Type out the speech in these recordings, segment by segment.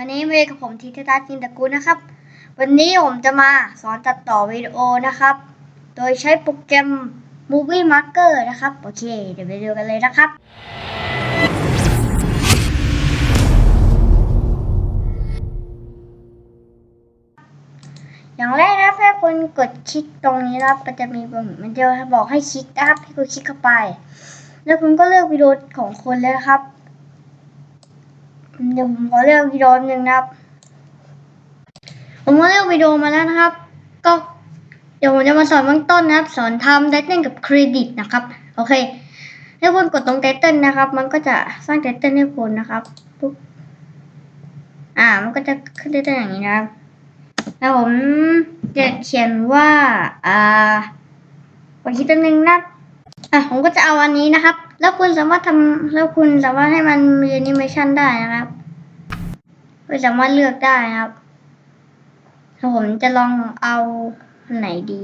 วันนี้เมย์กับผมทีทตาจินตะกูลนะครับ วันนี้ผมจะมาสอนตัดต่อวิดีโอนะครับ โดยใช้โปรแกรม Movie Maker นะครับ โอเค เดี๋ยวไปดูกันเลยนะครับ อย่างแรกนะครับให้คุณกดคลิกตรงนี้นะครับ มันจะมีปุ่มมันจะบอกให้คลิกนะครับให้คุณคลิกเข้าไป แล้วคุณก็เลือกวิดีโอของคุณเลยครับ เดี๋ยวผมขอเลือกวิดีโอหนึ่งนะครับ ผมก็เลือกวิดีโอมาแล้วนะครับ ก็เดี๋ยวผมจะมาสอนเบื้องต้นนะครับ สอนทำไตเติ้ลกับเครดิตนะครับ โอเคถ้าคุณกดตรงไตเติ้ลนะครับ มันก็จะสร้างไตเติ้ลให้คุณนะครับปุ๊บอ่า มันก็จะขึ้นไตเติ้ลอย่างนี้นะครับแล้วผมจะเขียนว่า อ่ากดคิดตัวหนึ่งนะอะผมก็จะเอาอันนี้นะครับ แล้วคุณสามารถทำแล้วคุณสามารถให้มันมีแอนิเมชันได้นะครับคุณสามารถเลือกได้นะครับผมจะลองเอาไหนดี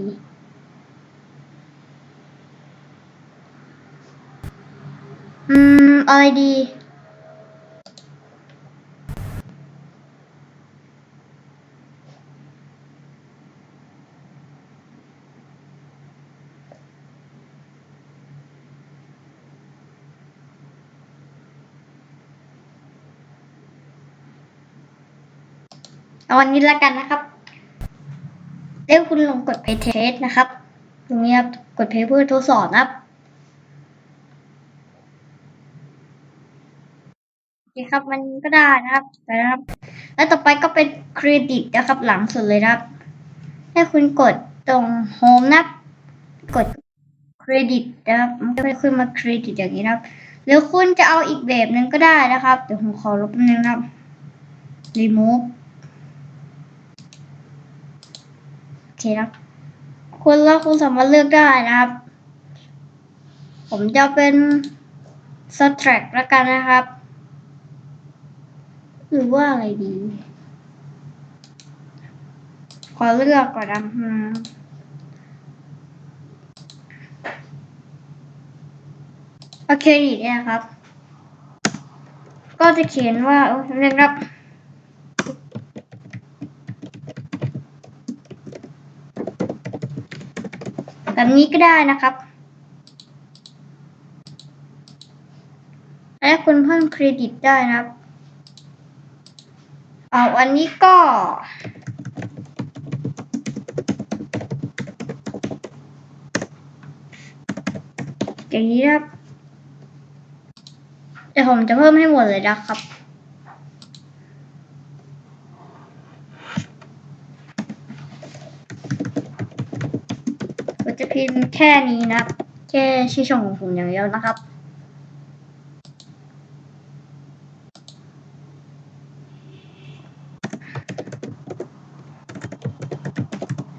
อืมอะไรดี เอาวันนี้ละกันนะครับเรียกคุณลงกด play test นะครับ ตรงนี้ครับ กด play เพื่อทดสอบนะครับโอเคครับ มันก็ได้นะครับนะครับ แล้วต่อไปก็เป็นเครดิตนะครับ หลังสุดเลยนะครับ ให้คุณกดตรง home นะครับ กดเครดิตนะครับ มันก็จะขึ้นมาเครดิตอย่างนี้นะครับ หรือคุณจะเอาอีกแบบหนึ่งก็ได้นะครับ เดี๋ยวผมขอลบนึงนะครับ remove โอ เคครับคุณแล้วคุณสามารถเลือกได้นะครับ ผมจะเป็น subtract แล้วกันนะครับ หรือว่าอะไรดี ขอเลือกก่อนนะโอเคดีนี่ยครับ ก็จะเขียนว่าโอ้ยเรียนครับ แบบนี้ก็ได้นะครับ และคุณเพิ่มเครดิตได้นะครับเอาอันนี้ก็อย่างนี้ครับเดี๋ยวผมจะเพิ่มให้หมดเลยนะครับ ก็จะพิมพ์แค่นี้นะแค่ชื่อช่องของผมอย่างเดียวนะครับ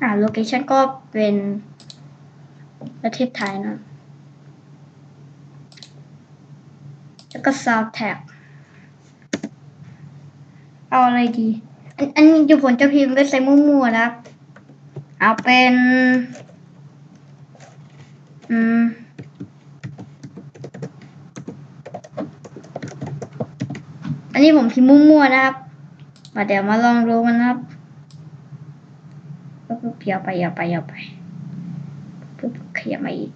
อ่าโลเคชันก็เป็นประเทศไทยนะ แล้วก็ sound tag เอาอะไรดี อันอันนี้เดี๋ยวผมจะพิมพ์ไปใส่มั่วๆนะ เอาเป็น อืมอันนี้ผมพิมพ์มั่วๆนะครับมาเดี๋ยวมาลองดูกันนะครับปุ๊บยาวไปเยาวไปเยาวไปปุ๊บขยับมาอีก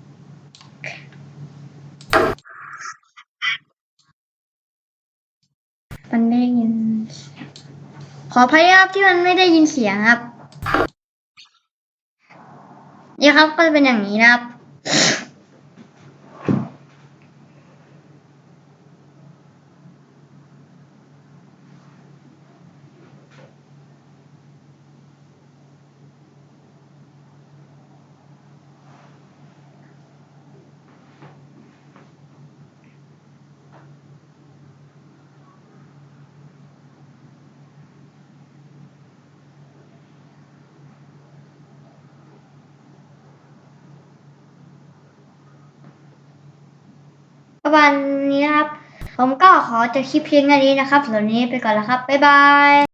มันไม่ได้ยิน ขออภัยครับที่มันไม่ได้ยินเสียงครับ นี่ครับก็จะเป็นอย่างนี้นะครับ วันนี้นะครับ ผมก็ขอจบคลิปเพียงแค่นี้นะครับส่วนนี้ไปก่อนแล้วครับ บ๊ายบาย